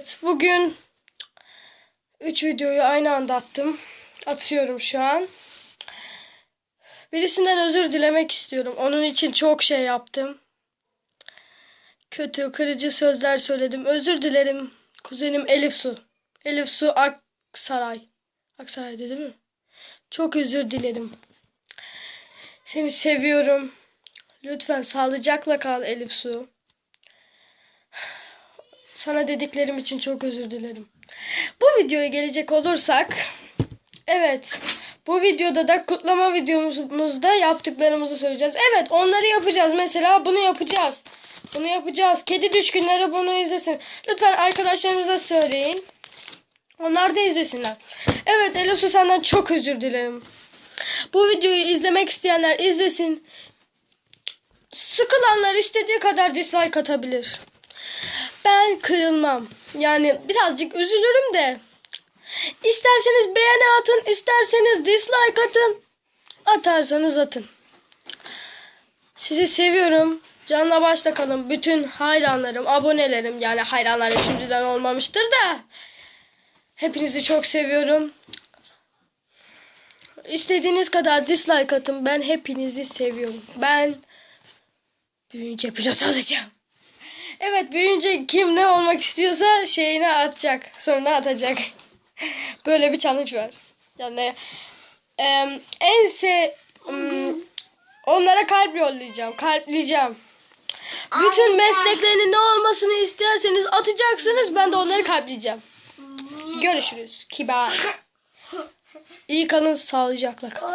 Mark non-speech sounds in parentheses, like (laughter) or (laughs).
Evet, bugün 3 videoyu aynı anda attım. Atıyorum şu an. Birisinden özür dilemek istiyorum. Onun için çok şey yaptım. Kötü, kırıcı sözler söyledim. Özür dilerim. Kuzenim Elif Su. Elif Su Aksaray. Aksaray'da değil mi? Çok özür dilerim. Seni seviyorum. Lütfen sağlıcakla kal Elif Su. Sana dediklerim için çok özür dilerim. Bu videoya gelecek olursak evet bu videoda da kutlama videomuzda yaptıklarımızı söyleyeceğiz. Evet onları yapacağız. Mesela bunu yapacağız. Bunu yapacağız. Kedi düşkünleri bunu izlesin. Lütfen arkadaşlarınıza söyleyin. Onlar da izlesinler. Evet Elosu senden çok özür dilerim. Bu videoyu izlemek isteyenler izlesin. Sıkılanlar istediği kadar dislike atabilir. Ben kırılmam. Yani birazcık üzülürüm de. İsterseniz beğeni atın, isterseniz dislike atın. Atarsanız atın. Sizi seviyorum. Canla başla kalın. Bütün hayranlarım, abonelerim yani hayranlarım şimdiden olmamıştır da. Hepinizi çok seviyorum. İstediğiniz kadar dislike atın. Ben hepinizi seviyorum. Ben büyüyünce pilot olacağım. Evet büyüyünce kim ne olmak istiyorsa şeyini atacak. Sonra atacak. (laughs) Böyle bir challenge var. Yani em, en se em, onlara kalp yollayacağım. Kalpleyeceğim. Bütün mesleklerinin ne olmasını isterseniz atacaksınız. Ben de onları kalpleyeceğim. Görüşürüz. Kibar. İyi kalın sağlıcakla kalın.